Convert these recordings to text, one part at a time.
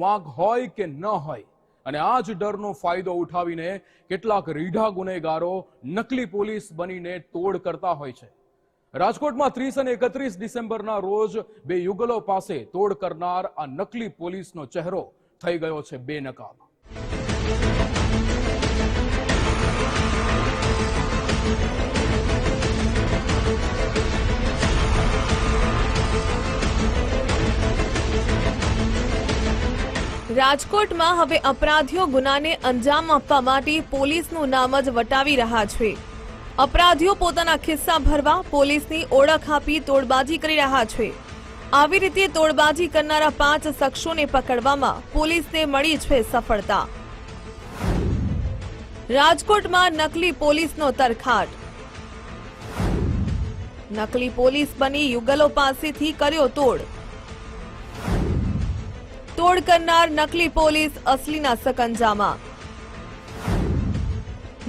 વાંક હોય કે ન હોય? અને આ જ ડરનો ફાયદો ઉઠાવીને કેટલાક રીઢા ગુનેગારો નકલી પોલીસ બનીને તોડ કરતા હોય છે. રાજકોટમાં ત્રીસ અને એકત્રીસ ડિસેમ્બરના રોજ બે યુગલો પાસે તોડ કરનાર આ નકલી પોલીસનો ચહેરો થઈ ગયો છે બેનકાબ. રાજકોટમાં હવે અપરાધીઓ ગુનાને અંજામ આપવા માટે પોલીસનું નામ જ વટાવી રહ્યા છે. અપરાધીઓ પોતાના ખિસ્સા ભરવા પોલીસની ઓળખ આપી તોડબાજી કરી રહ્યા છે. આવી રીતે તોડબાજી કરનારા પાંચ શખ્સોને પકડવામાં પોલીસને મળી છે સફળતા. રાજકોટમાં નકલી પોલીસનો તરખાટ. નકલી પોલીસ બની યુગલો પાસેથી કર્યો તોડ. તોડ કરનાર નકલી પોલીસ અસલીના સકંજામાં.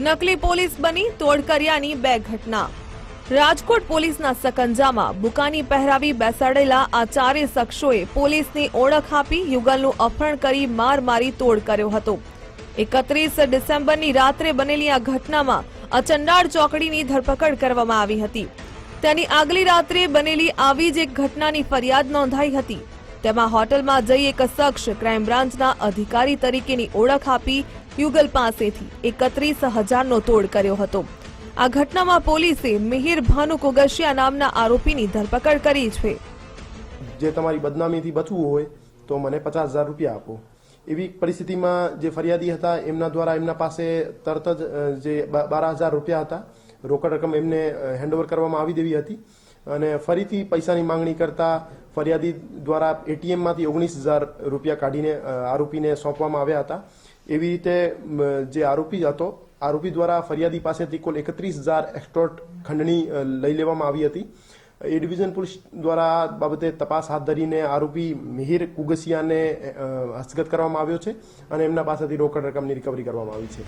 નકલી પોલીસ બની તોડ કર્યાની બે ઘટના. રાજકોટ પોલીસના સકંજામાં બુકાની પહેરાવી બેસાડેલા આ ચારે શખ્સોએ પોલીસની ઓળખ આપી યુગલનું અપહરણ કરી માર મારી તોડ કર્યો હતો. એકત્રીસ ડિસેમ્બરની રાત્રે બનેલી આ ઘટનામાં અચંડાળ ચોકડીની ધરપકડ કરવામાં આવી હતી. તેની આગલી રાત્રે બનેલી આવી જ એક ઘટનાની ફરિયાદ નોંધાઈ હતી. તેમાં હોટલમાં જઈ એક શખ્સ ક્રાઇમ બ્રાન્ચના અધિકારી તરીકેની ઓળખ આપી યુગલ પાસેથી એકત્રીસ હજારનો તોડ કર્યો હતો. આ ઘટનામાં પોલીસે મિહિર ભાનુ કુગશિયા નામના આરોપીની ધરપકડ કરી છે. જે તમારી બદનામીથી બચવું હોય તો મને પચાસ હજાર રૂપિયા આપો. એવી પરિસ્થિતિમાં જે ફરિયાદી હતા, એમના દ્વારા એમના પાસે તરત જ જે બાર હજાર રૂપિયા હતા, રોકડ રકમ એમને હેન્ડઓવર કરવામાં આવી દેવી હતી. અને ફરીથી પૈસાની માંગણી કરતા ફરિયાદી દ્વારા એટીએમમાંથી ઓગણીસ હજાર રૂપિયા કાઢીને આરોપીને સોંપવામાં આવ્યા હતા. એવી રીતે જે આરોપી હતો, આરોપી દ્વારા ફરિયાદી પાસેથી કુલ એકત્રીસ હજાર એક્સટોર્ટ ખંડણી લઈ લેવામાં આવી હતી. એ ડિવિઝન પોલીસ દ્વારા બાબતે તપાસ હાથ ધરીને આરોપી મિહિર કુગસિયાને હસ્તગત કરવામાં આવ્યો છે અને એમના પાસેથી રોકડ રકમની રિકવરી કરવામાં આવી છે.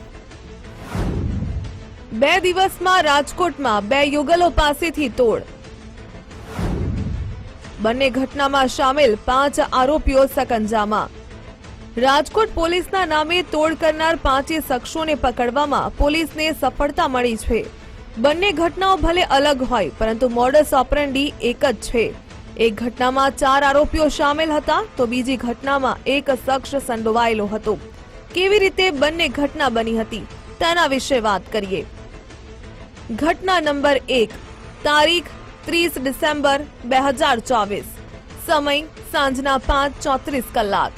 બે દિવસમાં રાજકોટમાં બે યુગલો પાસેથી તોડ બંને ઘટનામાં સામેલ પાંચ આરોપીઓ સકંજામાં. રાજકોટ પોલીસના નામે તોડ કરનાર પાંચે શખ્સોને પકડવામાં પોલીસને સફળતા મળી છે. બંને ઘટનાઓ ભલે અલગ હોય, પરંતુ મોડસ ઓપરેન્ડી એક જ છે. એક ઘટનામાં ચાર આરોપીઓ સામેલ હતા, તો બીજી ઘટનામાં એક શખ્સ સંડોવાયેલો હતો. કેવી રીતે બંને ઘટના બની હતી, તેના વિશે વાત કરીએ. ઘટના નંબર એક, તારીખ ત્રીસ ડિસેમ્બર બે હજાર ચોવીસ. સમય સાંજના પાંચ ચોત્રીસ કલાક.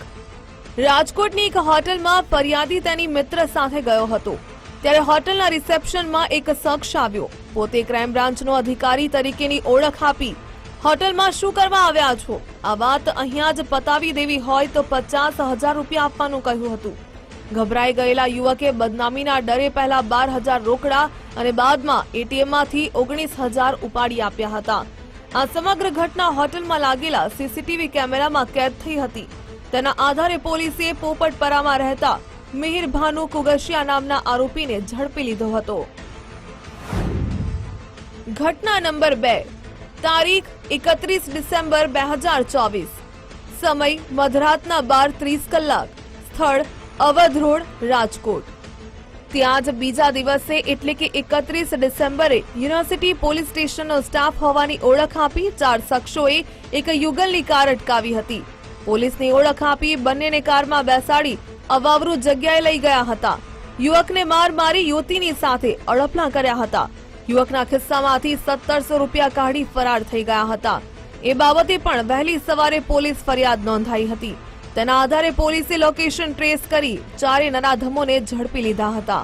રાજકોટની એક હોટલમાં ફરિયાદી તેની મિત્ર સાથે ગયો હતો. ત્યારે હોટલના રિસેપ્શનમાં એક શખ્સ આવ્યો. પોતે ક્રાઇમ બ્રાન્ચનો અધિકારી તરીકેની ઓળખ આપી. હોટલમાં શું કરવા આવ્યા છો? આ વાત અહીંયા જ પતાવી દેવી હોય તો પચાસ હજાર રૂપિયા આપવાનું કહ્યું હતું. ગભરાઈ ગયેલા યુવકે બદનામીના ડરે પહેલા બાર હજાર રોકડા અને બાદમાં એટીએમમાંથી ઓગણીસ હજાર ઉપાડી આપ્યા હતા. આ સમગ્ર ઘટના હોટલમાં લાગેલા સીસીટીવી કેમેરામાં કેદ થઈ હતી. તેના આધારે પોલીસે પોપટપરામાં રહેતા મિહિર ભાનુ કુગશિયા નામના આરોપીને ઝડપી લીધો હતો. ઘટના નંબર બે, તારીખ એકત્રીસ ડિસેમ્બર બે હજાર ચોવીસ. સમય મધરાતના બાર ત્રીસ કલાક. સ્થળ અવધ રાજકોટ. ત્યાં જ બીજા દિવસે એટલે કે એકત્રીસ ડિસેમ્બરે યુનિવર્સિટી પોલીસ સ્ટેશનનો સ્ટાફ હોવાની ઓળખ આપી ચાર શખ્સોએ એક યુગલની કાર અટકાવી હતી. પોલીસની ઓળખ આપી બંનેને કારમાં બેસાડી અવાવરૂ જગ્યાએ લઈ ગયા હતા. યુવકને માર મારી યુવતીની સાથે અડપલા કર્યા હતા. યુવકના ખિસ્સામાંથી સત્તરસો રૂપિયા કાઢી ફરાર થઈ ગયા હતા. એ બાબતે પણ વહેલી સવારે પોલીસ ફરિયાદ નોંધાઈ હતી. તેના આધારે પોલીસે લોકેશન ટ્રેસ કરી ચારે નરાધમોને ઝડપી લીધા હતા.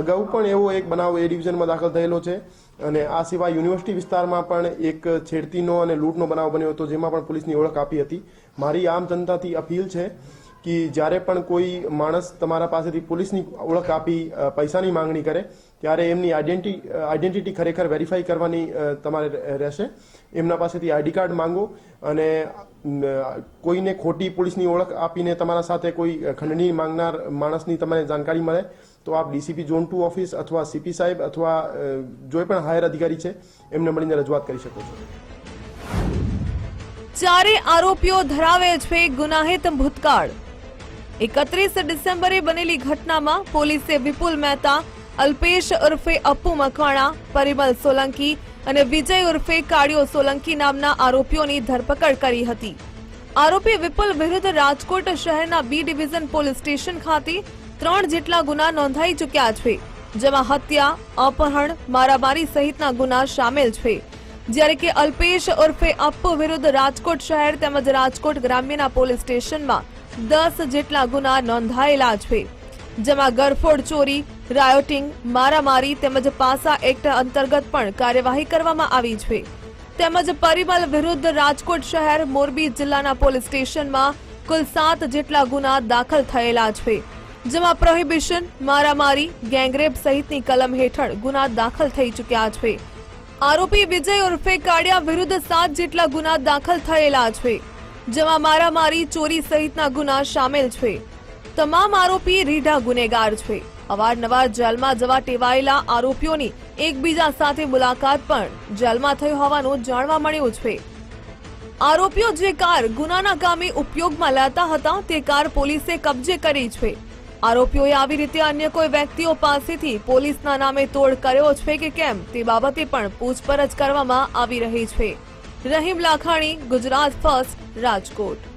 અગાઉ પણ એવો એક બનાવ એ ડિવિઝનમાં દાખલ થયેલો છે અને આ સિવાય યુનિવર્સિટી વિસ્તારમાં પણ એક છેડતીનો અને લૂંટનો બનાવ બન્યો હતો જેમાં પણ પોલીસની ઓળખ આપી હતી. મારી આમ જનતાથી અપીલ છે કે જ્યારે પણ કોઈ માણસ તમારા પાસેથી પોલીસની ઓળખ આપી પૈસાની માંગણી કરે, ત્યારે એમની આઈડેન્ટિટી આઈડેન્ટિટી ખરેખર વેરીફાઈ કરવાની તમારે રહેશે. એમના પાસેથી આઈડી કાર્ડ માંગો અને કોઈને ખોટી પોલીસની ઓળખ આપીને તમારા સાથે કોઈ ખંડણી માંગનાર માણસની તમને જાણકારી મળે, તો આપ ડીસીપી ઝોન ટુ ઓફિસ અથવા સીપી સાહેબ અથવા જોઈ પણ હાયર અધિકારી છે, એમને મળીને રજૂઆત કરી શકો છો. ચારે આરોપીઓ ધરાવે છે ગુનાહિત ભૂતકાળ. એકત્રીસ ડિસેમ્બરે બનેલી ઘટનામાં પોલીસે વિપુલ મહેતા, અલ્પેશ ઉર્ફે અપ્પુ મકવાણા, પરિમલ સોલંકી અને વિજય ઉર્ફે કાળિયો સોલંકી નામના આરોપીઓની ધરપકડ કરી હતી. આરોપી વિપુલ વિરુદ્ધ રાજકોટ શહેરના બી ડિવિઝન પોલીસ સ્ટેશન ખાતે ત્રણ જેટલા ગુના નોંધાઈ ચૂક્યા છે, જેમાં હત્યા, અપહરણ, મારામારી સહિતના ગુના સામેલ છે. જ્યારે કે અલ્પેશ ઉર્ફે અપ્પુ વિરુદ્ધ રાજકોટ શહેર તેમજ રાજકોટ ગ્રામ્યના પોલીસ સ્ટેશનમાં દસ જેટલા ગુના નોંધાયેલા છે. જેમાં ગરફોડ ચોરી, રાયોટિંગ, મારામારી તેમજ પાસા એક્ટ અંતર્ગત પણ કાર્યવાહી કરવામાં આવી છે. તેમજ પરિમલ વિરુદ્ધ રાજકોટ શહેર મોરબી જિલ્લાના પોલીસ સ્ટેશનમાં કુલ સાત જેટલા ગુના દાખલ થયેલા છે. જેમાં પ્રોહિબિશન, મારામારી, ગેંગરેપ સહિતની કલમ હેઠળ ગુના દાખલ થઈ ચૂક્યા છે. આરોપી વિજય ઉર્ફે કાળિયા વિરુદ્ધ સાત જેટલા ગુના દાખલ થયેલા છે. જેમાં મારામારી, ચોરી સહિતના ગુના સામેલ છે. તમામ આરોપી રીઢા ગુનેગાર છે. અવારનવાર જેલમાં જવા ટેવાયેલા આરોપીઓની એકબીજા સાથે મુલાકાત પણ જેલમાં થઈ હોવાનું જાણવા મળ્યું છે. આરોપીઓ જે કાર ગુનાના કામે ઉપયોગમાં લેતા હતા, તે કાર પોલીસે કબજે કરી છે. આરોપીઓએ આવી રીતે અન્ય કોઈ વ્યક્તિઓ પાસેથી પોલીસના નામે તોડ કર્યો છે કે કેમ, તે બાબતે પણ પૂછપરછ કરવામાં આવી રહી છે. રહીમ લાખાણી ગુજરાત ફર્સ્ટ રાજકોટ